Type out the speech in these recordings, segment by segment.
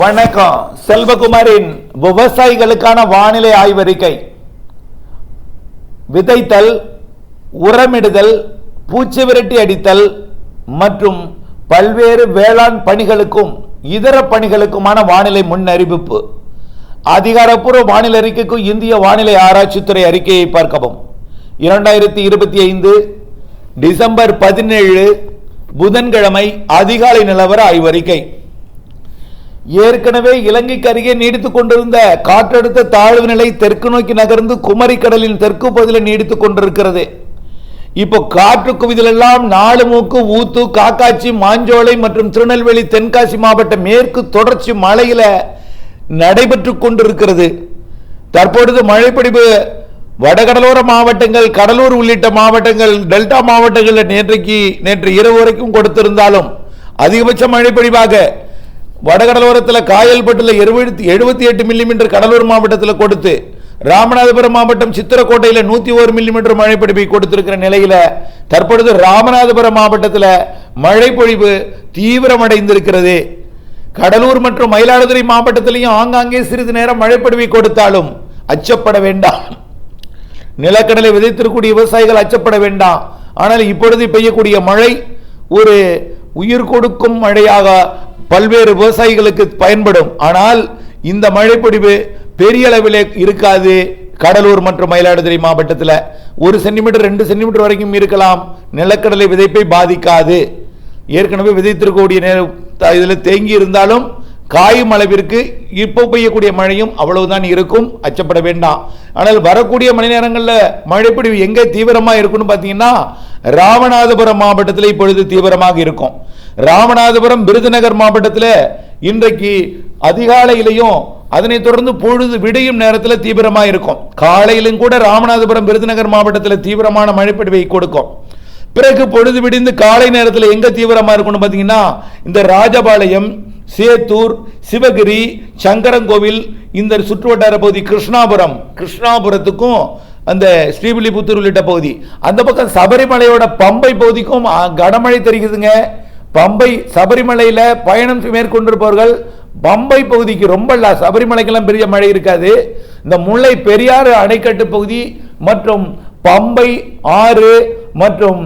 வணக்கம். செல்வகுமாரின் விவசாயிகளுக்கான வானிலை ஆய்வறிக்கை. விதைத்தல் உரமிடுதல் பூச்சி விரட்டி அடித்தல் மற்றும் பல்வேறு வேளாண் பணிகளுக்கும் இதர பணிகளுக்குமான வானிலை முன்னறிவிப்பு. அதிகாரப்பூர்வ வானிலை அறிக்கைக்கும் இந்திய வானிலை ஆராய்ச்சித்துறை அறிக்கையை பார்க்கவும். இரண்டாயிரத்தி இருபத்தி ஐந்து டிசம்பர் பதினேழு புதன்கிழமை அதிகாலை நிலவர ஆய்வறிக்கை. ஏற்கனவே இலங்கைக்கு அருகே நீடித்துக் கொண்டிருந்த காற்றழுத்த தாழ்வு நிலை தெற்கு நோக்கி நகர்ந்து குமரி கடலின் தெற்கு பகுதியில் நீடித்துக் கொண்டிருக்கிறது. இப்போ காற்று குவிதலெல்லாம் நாலு மூக்கு ஊத்து காக்காட்சி மாஞ்சோலை மற்றும் திருநெல்வேலி தென்காசி மாவட்ட மேற்கு தொடர்ச்சி மலையில நடைபெற்று கொண்டிருக்கிறது. தற்பொழுது மழைப்பிடிப்பு வடகடலோர மாவட்டங்கள் கடலூர் உள்ளிட்ட மாவட்டங்கள் டெல்டா மாவட்டங்களில் நேற்றைக்கு நேற்று இரவு வரைக்கும் கொடுத்திருந்தாலும் அதிகபட்ச மழைப்பொழிவாக வடகடலோரத்தில் காயல்பட்டில் எழுபத்தி எழுபத்தி எட்டு மில்லிமீட்டர் கடலூர் மாவட்டத்தில் கொடுத்து ராமநாதபுரம் மாவட்டம் சித்திரக்கோட்டையில் நூற்றி ஒரு மில்லிமீட்டர் மழைப்பொழிவை கொடுத்திருக்கிற நிலையில் தற்பொழுது ராமநாதபுரம் மாவட்டத்தில் மழைப்பொழிவு தீவிரமடைந்திருக்கிறது. கடலூர் மற்றும் மயிலாடுதுறை மாவட்டத்திலையும் ஆங்காங்கே சிறிது நேரம் மழைப்பொழிவை கொடுத்தாலும் அச்சப்பட வேண்டாம். நிலக்கடலை விதைத்திருக்கக்கூடிய விவசாயிகள் அச்சப்பட வேண்டாம். ஆனால் இப்பொழுது பெய்யக்கூடிய மழை ஒரு உயிர் கொடுக்கும் மழையாக பல்வேறு விவசாயிகளுக்கு பயன்படும். ஆனால் இந்த மழைப்பொடிவு பெரிய அளவில் இருக்காது. கடலூர் மற்றும் மயிலாடுதுறை மாவட்டத்தில் ஒரு சென்டிமீட்டர் ரெண்டு சென்டிமீட்டர் வரைக்கும் இருக்கலாம். நிலக்கடலை விதைப்பை பாதிக்காது. ஏற்கனவே விதைத்திருக்கக்கூடிய நேரம் இதில் தேங்கி இருந்தாலும் காயும் அளவிற்கு இப்போ பெய்யக்கூடிய மழையும் அவ்வளவுதான் இருக்கும். அச்சப்பட வேண்டாம். ஆனால் வரக்கூடிய மணி நேரங்களில் மழைப்பொடிவு எங்கே தீவிரமாக இருக்குன்னு பார்த்தீங்கன்னா ராமநாதபுரம் மாவட்டத்தில் இப்பொழுது தீவிரமாக இருக்கும். ராமநாதபுரம் விருதுநகர் மாவட்டத்தில் இன்றைக்கு அதிகாலையிலையும் அதனைத் தொடர்ந்து பொழுது விடியும் நேரத்தில் தீவிரமாக இருக்கும் காலையிலும் கூட ராமநாதபுரம் விருதுநகர் மாவட்டத்தில் தீவிரமான மழைப்படிவை கொடுக்கும். பிறகு பொழுது விடிந்து காலை நேரத்தில் எங்க தீவிரமாக இருக்கும்னு பார்த்தீங்கன்னா இந்த ராஜபாளையம் சேத்தூர் சிவகிரி சங்கரங்கோவில் இந்த சுற்றுவட்டார பகுதி கிருஷ்ணாபுரம் கிருஷ்ணாபுரத்துக்கும் அந்த ஸ்ரீவில்லிபுத்தூர் உள்ளிட்ட பகுதி. அந்த பக்கம் சபரிமலையோட பம்பை பகுதிக்கும் கனமழை தெரிகிறதுங்க பம்பை சபரிமலையில் பயணம் மேற்கொண்டிருப்பவர்கள் பம்பை பகுதிக்கு ரொம்ப இல்ல சபரிமலைக்கெல்லாம் பெரிய மழை இருக்காது. இந்த முல்லை பெரியாறு அணைக்கட்டு பகுதி மற்றும் பம்பை ஆறு மற்றும்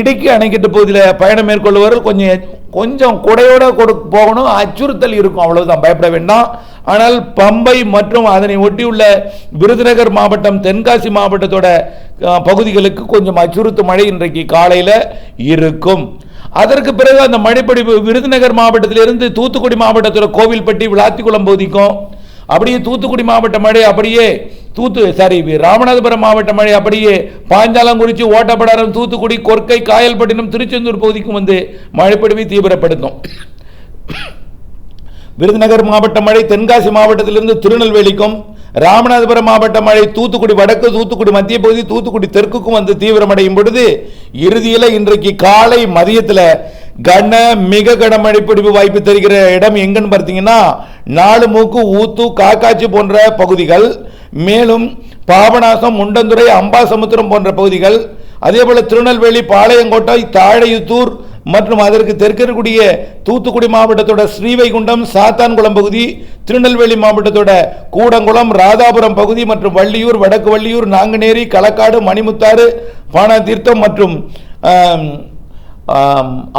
இடுக்கி அணைக்கட்டு பகுதியில் பயணம் மேற்கொள்பவர்கள் கொஞ்சம் கொஞ்சம் குடையோட கொடு போகணும் அச்சுறுத்தல் இருக்கும். அவ்வளவுதான் பயப்பட வேண்டாம். ஆனால் பம்பை மற்றும் அதனை ஒட்டியுள்ள விருதுநகர் மாவட்டம் தென்காசி மாவட்டத்தோட பகுதிகளுக்கு கொஞ்சம் அச்சுறுத்தும் மழை இன்றைக்கு காலையில் இருக்கும். அதற்கு பிறகு அந்த மழைப்பொழிவு விருதுநகர் மாவட்டத்திலிருந்து தூத்துக்குடி மாவட்டத்தில் கோவில்பட்டி விளாத்திக்குளம் பகுதிக்கும் அப்படியே தூத்துக்குடி மாவட்ட மழை அப்படியே தூத்து சாரி ராமநாதபுரம் மாவட்ட மழை அப்படியே பாஞ்சாலங்குறிச்சி ஓட்டப்படாரம் தூத்துக்குடி கொர்க்கை காயல்பட்டினம் திருச்செந்தூர் பகுதிக்கும் வந்து மழைப்பொழிவை தீவிரப்படுத்தும். விருதுநகர் மாவட்ட மழை தென்காசி மாவட்டத்திலிருந்து திருநெல்வேலிக்கும் ராமநாதபுரம் மாவட்ட மழை தூத்துக்குடி வடக்கு தூத்துக்குடி மத்திய பகுதி தூத்துக்குடி தெற்குக்கும் வந்து தீவிரமடையும் பொழுது இறுதியில் இன்றைக்கு காலை மதியத்தில் கன மிக கனமழை பிடிப்பு வாய்ப்பு தெரிகிற இடம் எங்கன்னு பார்த்தீங்கன்னா நாலு மூக்கு ஊத்து காக்காச்சி போன்ற பகுதிகள். மேலும் பாபநாசம் முண்டந்துறை அம்பாசமுத்திரம் போன்ற பகுதிகள். அதே போல திருநெல்வேலி பாளையங்கோட்டை தாழையுத்தூர் மற்றும் அதற்கு தெற்கு தூத்துக்குடி மாவட்டத்தோட ஸ்ரீவைகுண்டம் சாத்தான்குளம் பகுதி திருநெல்வேலி மாவட்டத்தோட கூடங்குளம் ராதாபுரம் பகுதி மற்றும் வள்ளியூர் வடக்கு வள்ளியூர் நாங்குநேரி களக்காடு மணிமுத்தாறு பானாதீர்த்தம் மற்றும்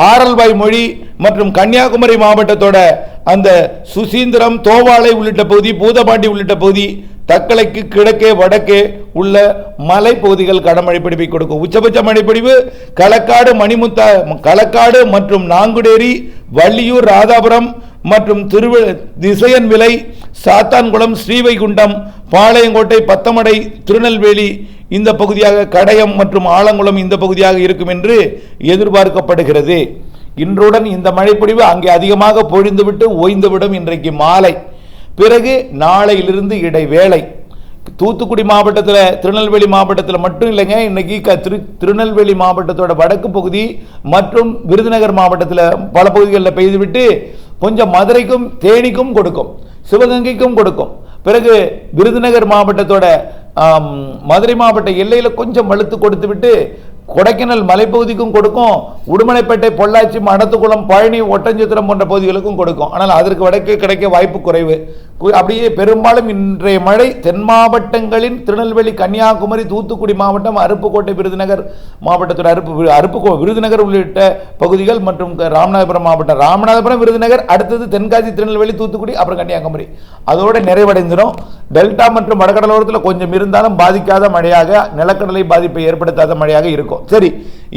ஆரல்வாய் மொழி மற்றும் கன்னியாகுமரி மாவட்டத்தோட அந்த சுசீந்திரம் தோவாளை உள்ளிட்ட பகுதி பூதபாண்டி உள்ளிட்ட பகுதி தக்கலைக்கு கிழக்கே வடக்கே உள்ள மலைப்பகுதிகள் கனமழை பிடிப்பை கொடுக்கும். உச்சபட்ச மழைப்பிடிவு களக்காடு மணிமுத்தா களக்காடு மற்றும் நாங்குடேரி வள்ளியூர் ராதாபுரம் மற்றும் திருவி திசையன் விலை சாத்தான்குளம் ஸ்ரீவைகுண்டம் பாளையங்கோட்டை பத்தமடை திருநெல்வேலி இந்த பகுதியாக கடையம் மற்றும் ஆலங்குளம் இந்த பகுதியாக இருக்கும் என்று எதிர்பார்க்கப்படுகிறது. இன்றுடன் இந்த மழைப்பொழிவு அங்கே அதிகமாக பொழிந்துவிட்டு ஓய்ந்துவிடும் இன்றைக்கு மாலை. பிறகு நாளையிலிருந்து இடைவேளை. தூத்துக்குடி மாவட்டத்தில் திருநெல்வேலி மாவட்டத்தில் மட்டும் இல்லைங்க இன்னைக்கு க திரு திருநெல்வேலி மாவட்டத்தோட வடக்கு பகுதி மற்றும் விருதுநகர் மாவட்டத்தில் பல பகுதிகளில் பெய்துவிட்டு கொஞ்சம் மதுரைக்கும் தேனிக்கும் கொடுக்கும் சிவகங்கைக்கும் கொடுக்கும். பிறகு விருதுநகர் மாவட்டத்தோட மதுரை மாவட்ட எல்லையில் கொஞ்சம் வலுத்து கொடுத்து விட்டு கொடைக்கானல் மலைப்பகுதிக்கும் கொடுக்கும் உடுமலைப்பேட்டை பொள்ளாச்சி மடத்துக்குளம் பழனி ஒட்டஞ்சத்திரம் போன்ற பகுதிகளுக்கும் கொடுக்கும். ஆனால் அதற்கு வடக்கு கிடைக்க வாய்ப்பு குறைவு. அப்படியே பெரும்பாலும் இன்றைய மழை தென் மாவட்டங்களின் திருநெல்வேலி கன்னியாகுமரி தூத்துக்குடி மாவட்டம் அருப்புக்கோட்டை விருதுநகர் மாவட்டத்தோட அருப்பு அருப்புக்கோ விருதுநகர் உள்ளிட்ட பகுதிகள் மற்றும் ராமநாதபுரம் மாவட்டம். ராமநாதபுரம் விருதுநகர் அடுத்தது தென்காசி திருநெல்வேலி தூத்துக்குடி அப்புறம் கன்னியாகுமரி. அதோடு நிறைவடைந்துடும் டெல்டா மற்றும் வடகடலோரத்தில் கொஞ்சம் இருந்தாலும் பாதிக்காத மழையாக நிலக்கடலை பாதிப்பை ஏற்படுத்தாத மழையாக இருக்கும். சரி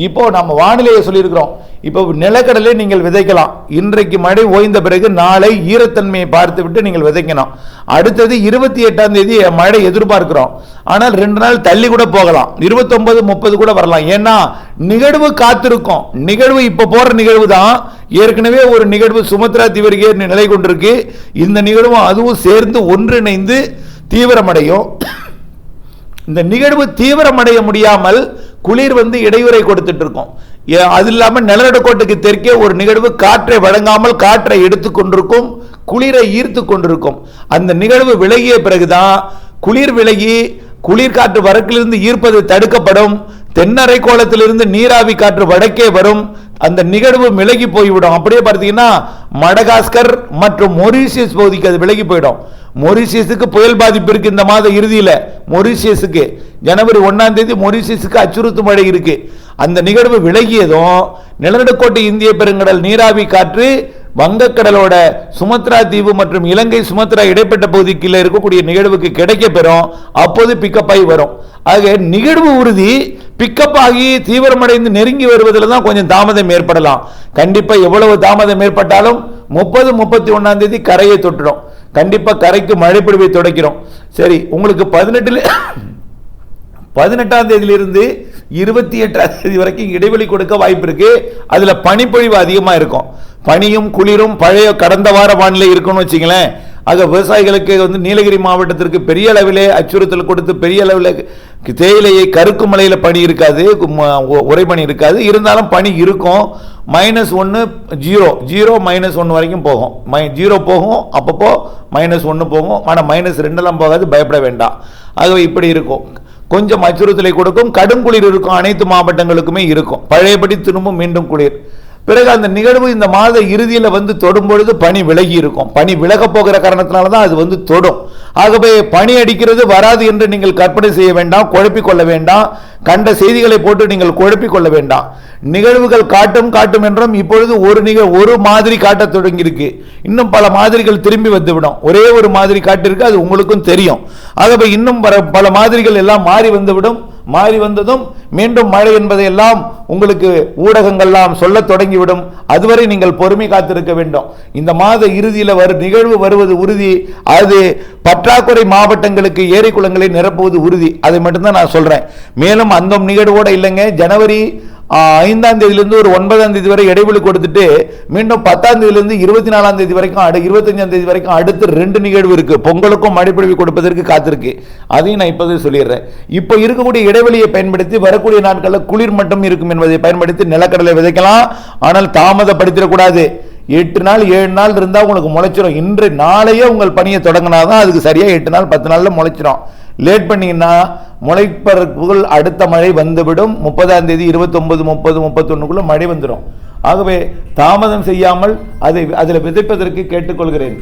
இப்போ நம்ம வானிலையை சொல்லியிருக்கிறோம். இப்போ நிலக்கடலை நீங்கள் விதைக்கலாம். இன்றைக்கு மழை ஓய்ந்த பிறகு நாளை ஈரத்தன்மையை பார்த்து விட்டு நீங்கள் விதைக்கணும் அடுத்தது இருபத்தி எட்டாம் தேதி மழை எதிர்பார்க்கிறோம். ஆனால் ரெண்டு நாள் தள்ளி கூட போகலாம். இருபத்தொன்பது முப்பது கூட வரலாம். ஏன்னா நிகழ்வு காத்திருக்கும். நிகழ்வு இப்போ போற நிகழ்வு தான். ஏற்கனவே ஒரு நிகழ்வு சுமத்ரா தீவிரிகே நிலை கொண்டிருக்கு. இந்த நிகழ்வும் அதுவும் சேர்ந்து ஒன்றிணைந்து தீவிரமடையும். இந்த நிகழ்வு தீவிரமடைய முடியாமல் குளிர் வந்து இடையூறை கொடுத்துட்டு இருக்கும். ஏ- அது இல்லாமல் நிலநடுக்கோட்டுக்கு தெற்கே ஒரு நிகழ்வு காற்றை வழங்காமல் காற்றை எடுத்து கொண்டிருக்கும் குளிரை ஈர்த்து கொண்டிருக்கும். அந்த நிகழ்வு விலகிய பிறகுதான் குளிர் விலகி குளிர் காற்று வடக்கிலிருந்து ஈர்ப்பது தடுக்கப்படும். தென்னரை கோலத்திலிருந்து நீராவி காற்று வடக்கே வரும். அந்த நிகழ்வு விலகி போய்விடும். அப்படியே பார்த்தீங்கன்னா மடகாஸ்கர் மற்றும் மொரீசியஸ் பகுதிக்கு அது விலகி போயிடும். மொரிசியஸுக்கு புயல் பாதிப்பு இருக்கு இந்த மாத இறுதியில். மொரிசியஸுக்கு ஜனவரி ஒன்றாம் தேதி மொரிசியஸுக்கு அச்சுறுத்தும் மழை இருக்கு. அந்த நிகழ்வு விலகியதும் நிலநடுக்கோட்டை இந்திய பெருங்கடல் நீராவி காற்று வங்கக்கடலோட சுமத்ரா தீவு மற்றும் இலங்கை சுமத்ரா இடைப்பட்ட பகுதிக்குள்ள இருக்கக்கூடிய நிகழ்வுக்கு கிடைக்க பெறும் அப்போது பிக்கப் ஆகி வரும். ஆக நிகழ்வு உறுதி பிக்கப் ஆகி தீவிரமடைந்து நெருங்கி வருவதில் தான் கொஞ்சம் தாமதம் ஏற்படலாம். கண்டிப்பாக எவ்வளவு தாமதம் ஏற்பட்டாலும் முப்பது முப்பத்தி ஒன்னாம் தேதி கரையை தொட்டுடும். கண்டிப்பா கரைக்கு மழை பொழிவை தொடக்கிறோம். சரி உங்களுக்கு பதினெட்டுல பதினெட்டாம் தேதியிலிருந்து இருபத்தி எட்டாம் தேதி வரைக்கும் இடைவெளி கொடுக்க வாய்ப்பு இருக்கு. அதுல பனிப்பொழிவு அதிகமா இருக்கும். பனியும் குளிரும் பழைய கடந்த வார வானிலை இருக்கும்னு வச்சுங்களேன் ஆக விவசாயிகளுக்கு வந்து நீலகிரி மாவட்டத்திற்கு பெரிய அளவிலே அச்சுறுத்தல் கொடுத்து பெரிய அளவில் தேயிலையை கருக்கு மலையில் பனி இருக்காது ம- உறைபனி இருக்காது. இருந்தாலும் பனி இருக்கும். மைனஸ் ஒன்று ஜீரோ. ஜீரோ மைனஸ் ஒன்று வரைக்கும் போகும். மை ஜீரோ போகும் அப்பப்போ மைனஸ் ஒன்று போகும். ஆனால் மைனஸ் ரெண்டெல்லாம் போகாது பயப்பட வேண்டாம். ஆகவே இப்படி இருக்கும். கொஞ்சம் அச்சுறுத்தலை கொடுக்கும். கடும் குளிர் இருக்கும். அனைத்து மாவட்டங்களுக்குமே இருக்கும். பழையபடி திரும்பும் மீண்டும் குளிர். பிறகு அந்த நிகழ்வு இந்த மாத இறுதியில் வந்து தொடும் பொழுது பனி விலகி இருக்கும். பனி விலக போகிற காரணத்தினால தான் அது வந்து தொடும். ஆகவே பனி அடிக்கிறது வராது என்று நீங்கள் கற்பனை செய்ய வேண்டாம் குழப்பிக்கொள்ள வேண்டாம். கண்ட செய்திகளை போட்டு நீங்கள் குழப்பிக்கொள்ள வேண்டாம். நிகழ்வுகள் காட்டும் காட்டும் என்றும் இப்பொழுது ஒரு நிகழ் ஒரு மாதிரி காட்டத் தொடங்கியிருக்கு. இன்னும் பல மாதிரிகள் திரும்பி வந்துவிடும். ஒரே ஒரு மாதிரி காட்டிருக்கு அது உங்களுக்கும் தெரியும். ஆகவே இன்னும் வர பல மாதிரிகள் எல்லாம் மாறி வந்துவிடும். மாறி வந்ததும் மீண்டும் மழை என்பதை எல்லாம் உங்களுக்கு ஊடகங்கள்லாம் சொல்லத் தொடங்கிவிடும். அதுவரை நீங்கள் பொறுமை காத்திருக்க வேண்டும். இந்த மாத இறுதியில் வரும் நிகழ்வு வருவது உறுதி. அது பற்றாக்குறை மாவட்டங்களுக்கு ஏரி குளங்களை நிரப்புவது உறுதி. அதை மட்டும்தான் நான் சொல்கிறேன் மேலும் அந்த நிகழ்வோடு இல்லைங்க. ஜனவரி ஐந்தாம் தேதியிலிருந்து ஒரு ஒன்பதாம் தேதி வரை இடைவெளி கொடுத்துட்டு மீண்டும் பத்தாம் தேதியிலிருந்து இருபத்தி நாலாம் தேதி வரைக்கும் அடு இருபத்தஞ்சாம் தேதி வரைக்கும் அடுத்து ரெண்டு நிகழ்வு இருக்கு. பொங்கலுக்கும் மழைப்பொழிவு கொடுப்பதற்கு காத்திருக்கு. அதையும் நான் இப்போதே சொல்லிடுறேன். இப்போ இருக்கக்கூடிய இடைவெளியை பயன்படுத்தி வரக்கூடிய நாட்களில் குளிர் மட்டும் இருக்கும் என்பதை பயன்படுத்தி நிலக்கடலை விதைக்கலாம். ஆனால் தாமதப்படுத்திடக்கூடாது. எட்டு நாள் ஏழு நாள் இருந்தால் உங்களுக்கு முளைச்சிரும். இன்று நாளையே உங்கள் பணியை தொடங்கினாதான் அதுக்கு சரியாக எட்டு நாள் பத்து நாளில் முளைச்சிரும். லேட் பண்ணீங்கன்னா முளைப்பதற்குள் அடுத்த மழை வந்துவிடும். முப்பதாம் தேதி இருபத்தொன்பது முப்பது முப்பத்தொன்னுக்குள்ள மழை வந்துடும் ஆகவே தாமதம் செய்யாமல் அதை அதில் விதைப்பதற்கு கேட்டுக்கொள்கிறேன்.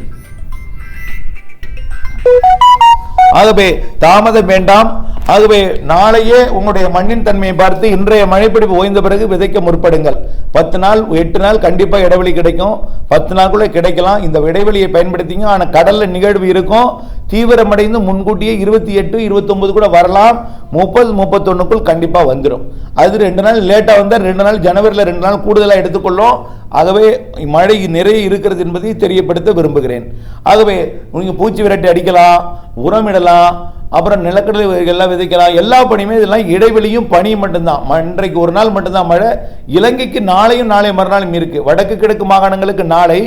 ஆகவே தாமதம் வேண்டாம். ஆகவே நாளையே உங்களுடைய மண்ணின் தன்மையை பார்த்து இன்றைய மழைப்பிடிப்பு ஓய்ந்த பிறகு விதைக்க முற்படுங்கள். பத்து நாள் எட்டு நாள் கண்டிப்பாக இடைவெளி கிடைக்கும். பத்து நாளுக்குள்ள கிடைக்கலாம். இந்த இடைவெளியை பயன்படுத்திங்க. ஆனால் கடலில் நிகழ்வு இருக்கும். தீவிரமடைந்து முன்கூட்டியே இருபத்தி எட்டு இருபத்தொம்பது கூட வரலாம். முப்பது முப்பத்தொன்னுக்குள் கண்டிப்பாக வந்துடும் அது ரெண்டு நாள் லேட்டாக வந்தால் ரெண்டு நாள் ஜனவரியில் ரெண்டு நாள் கூடுதலாக எடுத்துக்கொள்ளும். ஆகவே மழை நிறைய இருக்கிறது என்பதை தெரியப்படுத்த விரும்புகிறேன். ஆகவே நீங்கள் பூச்சி விரட்டி அடிக்கலாம் உரமிடலாம் அப்புறம் நிலக்கடலை எல்லாம் விதைக்கலாம் எல்லா பணியுமே இதெல்லாம் இடைவெளியும் பனி மட்டும்தான். இன்றைக்கு ஒரு நாள் மட்டும்தான் மழை. இலங்கைக்கு நாளையும் நாளை மறுநாளும் இருக்குது வடக்கு கிழக்கு மாகாணங்களுக்கு நாளை.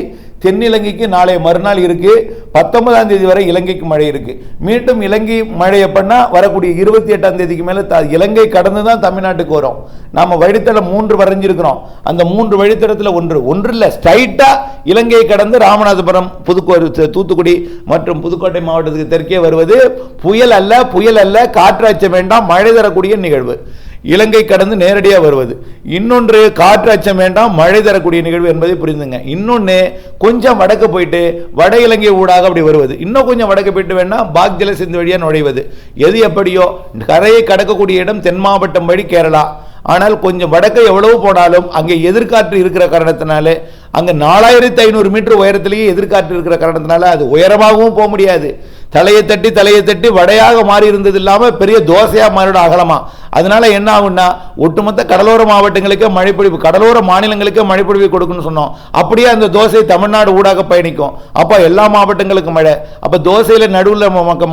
தென்னிலங்கைக்கு நாளை மறுநாள் இருக்கு. பத்தொன்பதாம் தேதி வரை இலங்கைக்கு மழை இருக்கு. மீண்டும் இலங்கை மழை எப்பன்னா வரக்கூடிய இருபத்தி எட்டாம் தேதிக்கு மேல த- இலங்கை கடந்து தான் தமிழ்நாட்டுக்கு வரும். நாம வழித்தடம் மூன்று வரைஞ்சிருக்கிறோம். அந்த மூன்று வழித்தடத்துல ஒன்று. ஒன்று இல்லை ஸ்ட்ரைட்டா இலங்கையை கடந்து ராமநாதபுரம் புதுக்கோட்டை தூத்துக்குடி மற்றும் புதுக்கோட்டை மாவட்டத்துக்கு தெற்கே வருவது. புயல் அல்ல புயல் அல்ல காற்று வேண்டாம் மழை தரக்கூடிய நிகழ்வு. இலங்கை கடந்து நேரடியாக வருவது. இன்னொன்று காற்று அச்சம் வேண்டாம் மழை தரக்கூடிய நிகழ்வு என்பதை புரிந்துங்க. இன்னொன்று கொஞ்சம் வடக்கு போயிட்டு வட இலங்கை ஊடாக அப்படி வருவது. இன்னும் கொஞ்சம் வடக்கு போயிட்டு வேணா பாக் ஜலசிந்து வழியாக நுழைவது. எது எப்படியோ கரையை கடக்கக்கூடிய இடம் தென் மாவட்டம் வழி கேரளா. ஆனால் கொஞ்சம் வடக்கு எவ்வளவு போனாலும் அங்கே எதிர்காற்று இருக்கிற காரணத்தினாலே அங்கே நாலாயிரத்தி ஐநூறு மீட்டர் உயரத்திலேயே எதிர்காற்று இருக்கிற காரணத்தினால அது உயரமாகவும் போக முடியாது. தலையை தட்டி தலையை தட்டி வடையாக மாறி இருந்தது இல்லாமல் பெரிய தோசையாக மாறிடும் அகலமாக அதனால என்ன ஆகும்னா ஒட்டுமொத்த கடலோர மாவட்டங்களுக்கே மழைப்பொழிவு கடலோர மாநிலங்களுக்கே மழைப்பொழிவு கொடுக்குன்னு சொன்னோம். அப்படியே அந்த தோசை தமிழ்நாடு ஊடாக பயணிக்கும். அப்போ எல்லா மாவட்டங்களுக்கும் மழை. அப்போ தோசையில் நடுவில்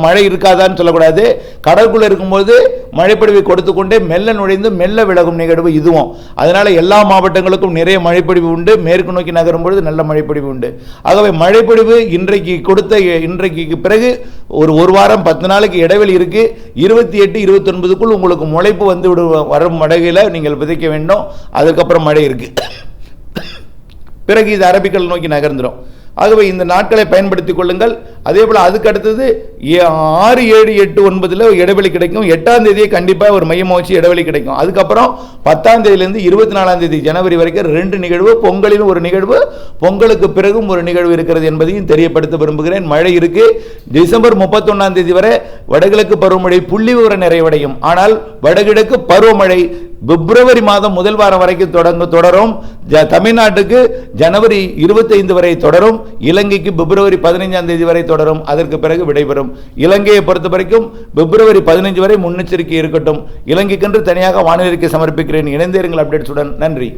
மழை இருக்காதான்னு சொல்லக்கூடாது. கடற்குள்ளே இருக்கும்போது மழைப்பொழிவை கொடுத்து கொண்டே மெல்ல நுழைந்து மெல்ல விலகும் நிகழ்வு இதுவும். அதனால எல்லா மாவட்டங்களுக்கும் நிறைய மழைப்பொழிவு உண்டு. மேற்கு நோக்கி நகரும் பொழுது நல்ல மழைப்பொழிவு உண்டு. ஆகவே மழைப்பொழிவு இன்றைக்கு கொடுத்த இன்றைக்கு பிறகு ஒரு ஒரு வாரம் பத்து நாளைக்கு இடைவெளி இருக்கு. இருபத்தி எட்டு இருபத்தொன்பதுக்குள் உங்களுக்கு முளைப்பு வந்து விடு வரும் மடகையில் நீங்கள் விதைக்க வேண்டும். அதுக்கப்புறம் மழை இருக்கு. பிறகு இது அரபிக்கல் நோக்கி நகர்ந்துடும் ஆகவே இந்த நாட்களை பயன்படுத்திக் கொள்ளுங்கள். அதே போல் அதுக்கு அடுத்தது ஏ- ஆறு ஏழு எட்டு ஒன்பதில் இடைவெளி கிடைக்கும். எட்டாம் தேதியே கண்டிப்பாக ஒரு மையமாக வச்சு இடைவெளி கிடைக்கும். அதுக்கப்புறம் பத்தாம் தேதியிலேருந்து இருபத்தி நாலாம் தேதி ஜனவரி வரைக்கும் ரெண்டு நிகழ்வு பொங்கலிலும் ஒரு நிகழ்வு பொங்கலுக்கு பிறகும் ஒரு நிகழ்வு இருக்கிறது என்பதையும் தெரியப்படுத்த விரும்புகிறேன். மழை இருக்கு. டிசம்பர் முப்பத்தொன்னாம் தேதி வரை வடகிழக்கு பருவமழை புள்ளி விவர நிறைவடையும். ஆனால் வடகிழக்கு பருவமழை பிப்ரவரி மாதம் முதல் வாரம் வரைக்கும் தொடங்க தொடரும். ஜ- தமிழ்நாட்டுக்கு ஜனவரி 25 வரை தொடரும். இலங்கைக்கு பிப்ரவரி பதினைஞ்சாம் தேதி வரை தொடரும் அதற்கு பிறகு விடைபெறும். இலங்கையை பொறுத்த வரைக்கும் பிப்ரவரி பதினைஞ்சு வரை முன்னெச்சரிக்கை இருக்கட்டும். இலங்கைக்கென்று தனியாக வானிலைக்கு சமர்ப்பிக்கிறேன். இணைந்தேருங்கள் அப்டேட்ஸுடன். நன்றி.